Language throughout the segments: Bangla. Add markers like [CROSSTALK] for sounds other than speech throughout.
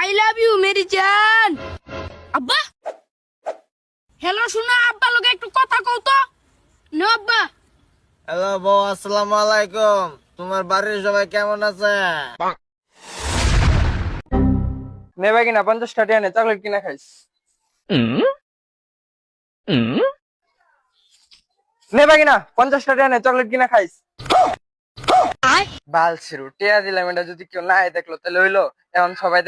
আই লাভ ইউ মেরি জান আব্বা! হ্যালো শোনা আব্বা লোকে একটু কথা কও তো। নো আব্বা। হ্যালো বউ আসসালামু আলাইকুম। তোমার বাড়ির সবাই কেমন আছে? নেবে কিনা পঞ্চাশ টাকা নে চকলেট কিনা খাইস। নেবে কিনা পঞ্চাশ টাকা নে চকলেট কিনা খাইস। যদি কেউ সবাই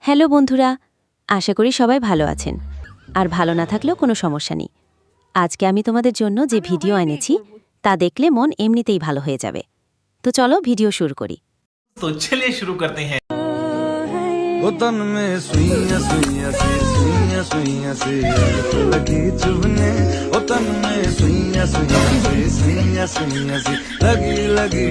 হ্যালো বন্ধুরা আশা করি সবাই ভালো আছেন। আর ভালো না থাকলেও কোনো সমস্যা নেই। আজকে আমি তোমাদের জন্য যে ভিডিও এনেছি তা দেখলে মন এমনিতেই ভালো হয়ে যাবে। তো চলো ভিডিও শুরু করি। তো চলে শুরু করতে হ্যাঁ। ओ तन में सुइया सुइया सी सुइया सुइया सी लगी चुभने ओ तन में सुइया सुइया सी सुइया सुइया सी लगी लगी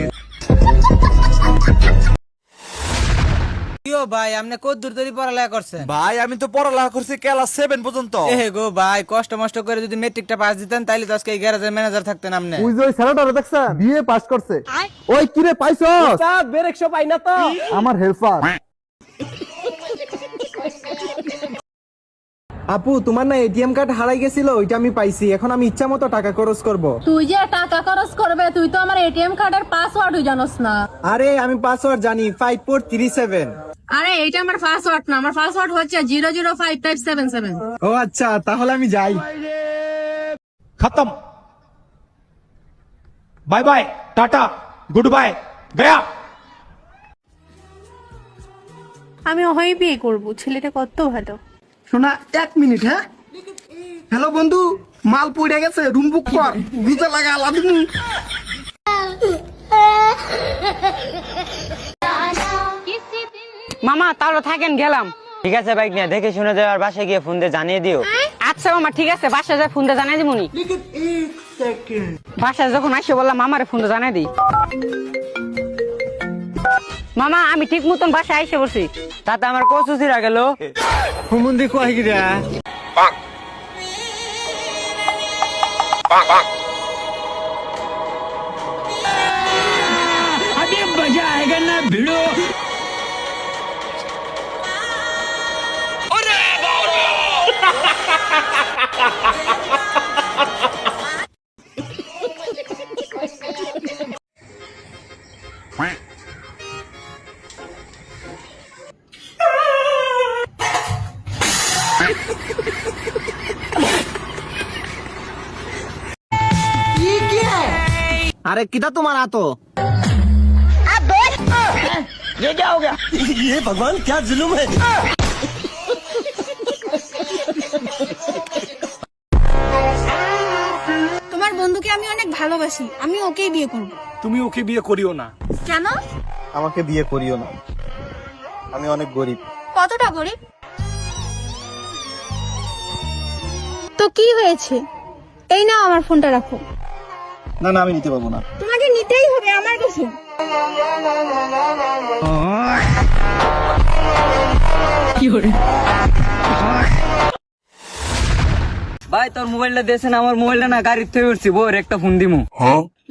কিও ভাই আপনি কত দূর ধরে পড়ালেখা করছেন ভাই আমি তো পড়ালেখা করছি ক্লাস সেভেন পর্যন্ত এহে গো ভাই কষ্ট মষ্ট করে যদি মেট্রিকটা পাস দিতেন তাইলে তো আজকে এই গ্যারেজের ম্যানেজার থাকতেন আপনি ওই যে ওই ছেলেটারে দেখছেন বিয়ে পাস করছে ওই কিরে পাইছস বেরেকশো পাই না তো আমার হেল্পার আপু তোমার না এটিএম কার্ড হারাই গেছিল ওইটা আমি পাইছি। এখন আমি ইচ্ছা মতো টাকা খরচ করব। তুই যে টাকা খরচ করবে তুই তো আমার এটিএম কার্ডের পাসওয়ার্ডও জানোস না। আরে আমি পাসওয়ার্ড জানি ফাইভ ফোর থ্রি সেভেন আরে এইটা আমার পাসওয়ার্ড না আমার পাসওয়ার্ড হচ্ছে zero zero five five seven seven ও আচ্ছা তাহলে আমি যাই। খতম। Bye bye tata good bye Gaya. আমি অহয় বিয়ে করব ছেলেটা কত ভালো। শোনা এক মিনিট হ্যাঁ? হ্যালো বন্ধু মাল পড়ে গেছে রুম বুক কর। ভিজা লাগা আলাদা মামা তাহলে থাকেন গেলাম। ঠিক আছে বাইক নিয়ে দেখে শুনে যাওয়ার বাসায় গিয়ে ফোন দিয়ে জানিয়ে দিও। আচ্ছা মামা ঠিক আছে বাসায় যায় ফোন দিয়ে জানিয়ে দিবনি বাসায় যখন আসে বললাম মামারে ফোন দিয়ে জানিয়ে দিই। মামা আমি ঠিক মতন বাসায় এসে বসি। তাতে আমার কচু চিরা গেল। হুমুন্দি কয় গিরা আরে কিটা তোমার আতো? তোমার বন্ধুকে আমি অনেক ভালোবাসি আমি ওকেই বিয়ে করব। তুমি ওকে বিয়ে করিও না। কেন? আমাকে বিয়ে করিও না। আমি অনেক গরিব। কতটা গরিব? তো কি হয়েছে? এই নাও আমার ফোনটা রাখো। না না আমি নিতে পারব না। তোমাকে নিতেই হবে আমার কাছে। ভাই তোর মোবাইলটা দিয়েছেন আমার মোবাইলটা না গাড়ির থেকে উঠছি বউর একটা ফোন দিমু।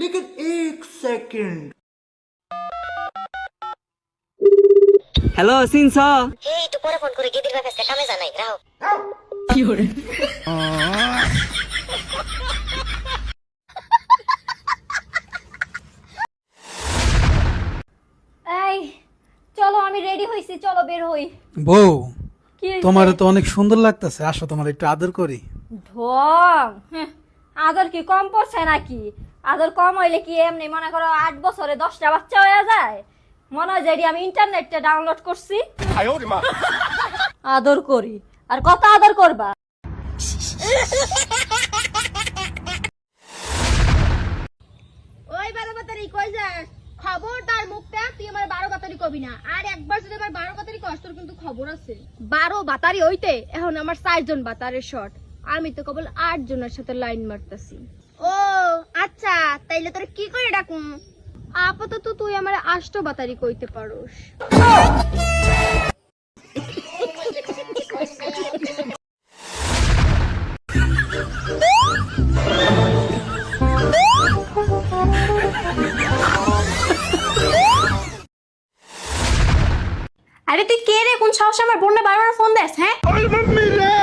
লেকিন এক সেকেন্ড হ্যালো সিনস। এই হইছি চলো বের হই। বউ তোমার তো অনেক সুন্দর লাগতেছে। আসো তোমার একটু আদর করি। ঢং হ্যাঁ, আদর কি কম পড়ছে নাকি? আদর কম হইলে কি এমনি মনে করো আট বছরে দশটা বাচ্চা হয়ে যায়? মনে হয় যে আমি ইন্টারনেটে ডাউনলোড করছি। আদর করি। আর কত আদর করবা? ওই বারো কই যাস? খবরদার মুখটা, তুই আমার বারো বাতারি কবি না। আর একবার যদি আমার বারো বাতারি কস, তোর কিন্তু খবর আছে। বারো বাতারি হইতে এখন আমার চারজন বাতারের শট আমি তো কেবল আট জনের সাথে লাইন মারতাছি। ও আচ্ছা তাইলে তোর কি করে ডাকুম? আপাতত তুই আমার আষ্ট বাতারি কইতে পারোস। আরে তুই কে রে? কোন সাহসে আমার বোনটা বারবার ফোন দেস হ্যাঁ?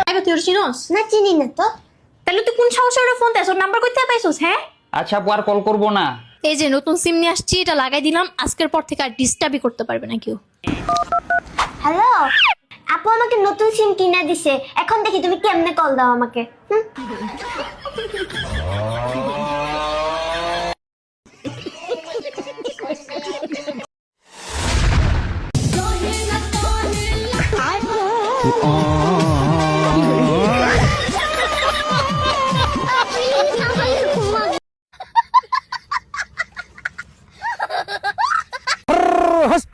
আইবা তুই ওর চিনোস? না চিনি না তো। তাহলে তুই কোন সাহসে ওর ফোন দেস ওর নাম্বার কইতে পাইছস হ্যাঁ? আচ্ছা আপু আর কল করব না। এই যে নতুন সিম নিয়ে আসছি এটা লাগাই দিলাম। আজকের পর থেকে আর ডিস্টার্বই করতে পারবে না কেউ। হ্যালো আপু আমাকে নতুন সিম কিনে দিছে। এখন দেখি তুমি কেমনে কল দাও আমাকে হুম?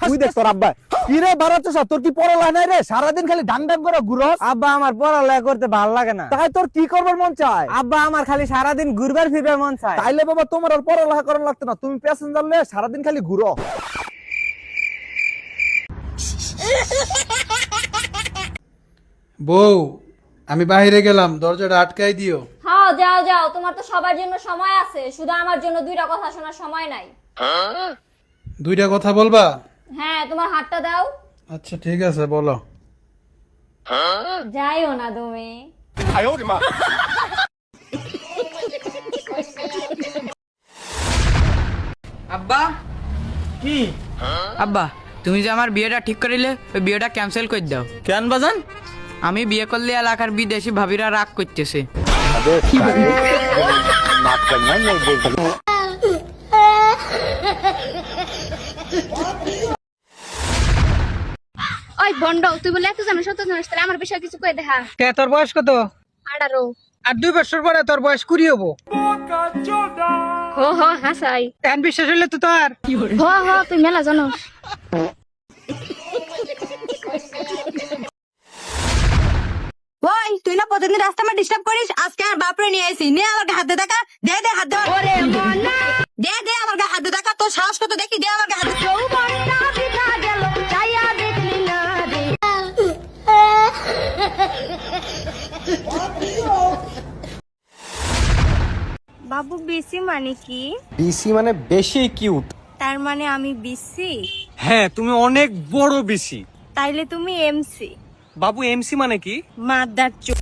তুই দেখ তোর আব্বা কি রে বাড়াচ্ছিস? তোর কি নাই রে? সারাদিন খালি ডাং ডাং করে ঘুরস আব্বা আমার পড়ালেখা করতে ভালো লাগে না। তাই তোর কি করবার মন চায়? আব্বা আমার খালি সারাদিন ঘুরবার ফিরবার মন চায়। তাইলে বাবা তোমার আর পড়ালেখা করার লাগতো না। তুমি প্যাসেঞ্জার লয়ে সারাদিন খালি ঘুরো। [LAUGHS] বউ আমি বাইরে গেলাম দরজাটা আটকাই দিও। হ্যাঁ যাও যাও তোমার তো সবার জন্য সময় আছে শুধু আমার জন্য দুইটা কথা শোনার সময় নাই। দুইটা কথা বলবা? হ্যাঁ তোমার হাতটা দাও। আচ্ছা ঠিক আছে বলো। যাইও না তুমি। আব্বা? কি? আব্বা তুমি যে আমার বিয়েটা ঠিক করিলে ওই বিয়েটা ক্যান্সেল করে দাও। কেন বাজান? আমি বিয়ে করলে এলাকার বিদেশি ভাবিরা রাগ করতেছে। ওই বন্ড তুই বলে এত জানো সত্য জানিস তাহলে আমার বিষয়ে কিছু কই দেখা? কে তোর বয়স কত? আঠারো। আর দুই বছর পরে তোর বয়স কুড়ি হব। হো হো হাসাই। এখন বিশ্বাস হইলে তো তোর। হো হো তুই মেলা জানোস। ওই তুই না প্রতিদিন রাস্তা আমার ডিস্টার্ব করিস আজকে আমার বাপরে নিয়ে আইছি নে আমার হাত দেখা দে দে হাত দে ওরে দে দে আমার হাত দেখা তোর সাহস কত? দেখি দে আমার হাত দে বাবু বিসি মানে কি? বিসি মানে বেশি কিউট তার মানে আমি বিসি? হ্যাঁ তুমি অনেক বড় বিসি। তাইলে তুমি এমসি। বাবু এমসি মানে কি? মাদার চো